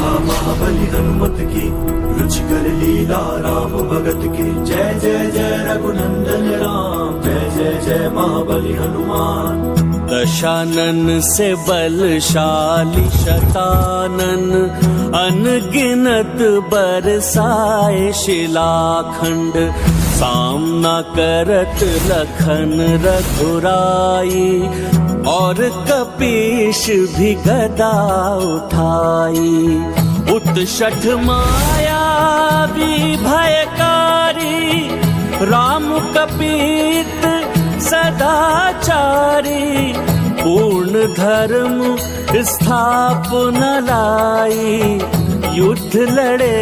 कथा महाबली हनुमत की रुचिकर लीला राम भगत की जय जय जय रघुनंदन राम जय जय जय महाबली हनुमान दशानन से बलशाली शतानन अनगिनत बरसाए शिलाखंड सामना करत लखन रघुराई और कपीश भी गदा उठाई। उत्षठ माया भी भयकारी राम कपीत सदाचारी पूर्ण धर्म स्थापन लाई युद्ध लड़े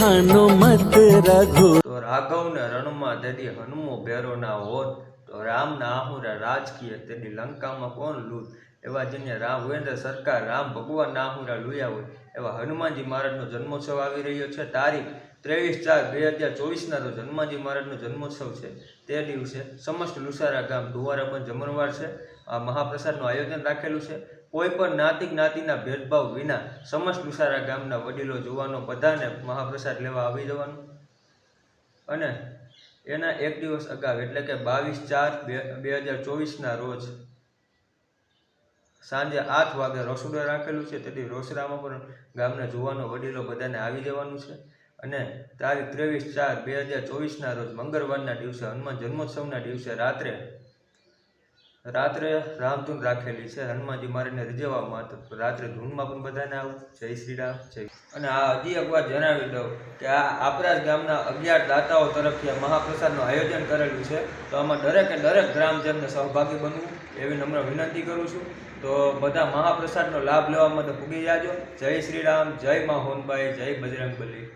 हनुमत रघु તો રાઘવને રણમાં તેથી હનુમો ભેરો ના હોત તો રામ ના આહુરા રાજકીય તેથી લંકામાં કોણ લૂટ એવા જેને રામ વેન્દ્ર સરકાર રામ ભગવાન ના આહુરા લુયા હોય, એવા હનુમાનજી મહારાજનો જન્મોત્સવ આવી રહ્યો છે. તારીખ ત્રેવીસ ચાર બે હજાર ચોવીસના રોજ હનુમાનજી મહારાજનો જન્મોત્સવ છે. તે દિવસે સમસ્ત લુસારા ગામ દુવારા પણ જમણવાર છે. આ મહાપ્રસાદનું આયોજન રાખેલું છે. કોઈ પણ જ્ઞાતિ જ્ઞાતિના ભેદભાવ વિના સમસ્ત લુસારા ગામના વડીલો જોવાનો, બધાને મહાપ્રસાદ લેવા આવી જવાનું. અને એના એક દિવસ અગાઉ એટલે કે બાવીસ ચાર બે બે હજાર ચોવીસના રોજ સાંજે આઠ વાગે રસોડું રાખેલું છે, તેથી રોસડામાં પણ ગામના જુવાનો વડીલો બધાને આવી જવાનું છે. અને તારીખ ત્રેવીસ ચાર બે હજાર ચોવીસના રોજ મંગળવારના દિવસે હનુમાન જન્મોત્સવના દિવસે રાત્રે રાત્રે રામધૂન રાખેલી છે, હનુમાનજી મારીને રીઝવવામાં તો રાત્રે ધૂનમાં પણ બધાને આવું. જય શ્રી રામ, જય અને આ હજી એકવાર જણાવી દઉં કે આ આપણા ગામના અગિયાર દાતાઓ તરફથી આ મહાપ્રસાદનું આયોજન કરેલું છે. તો આમાં દરેકે દરેક ગ્રામજનને સહભાગી બનવું એવી નમ્ર વિનંતી કરું છું. તો બધા મહાપ્રસાદનો લાભ લેવા માટે પૂગી જાજો. જય શ્રી રામ, જય મા હોનભાઈ જય બજરંગ બલી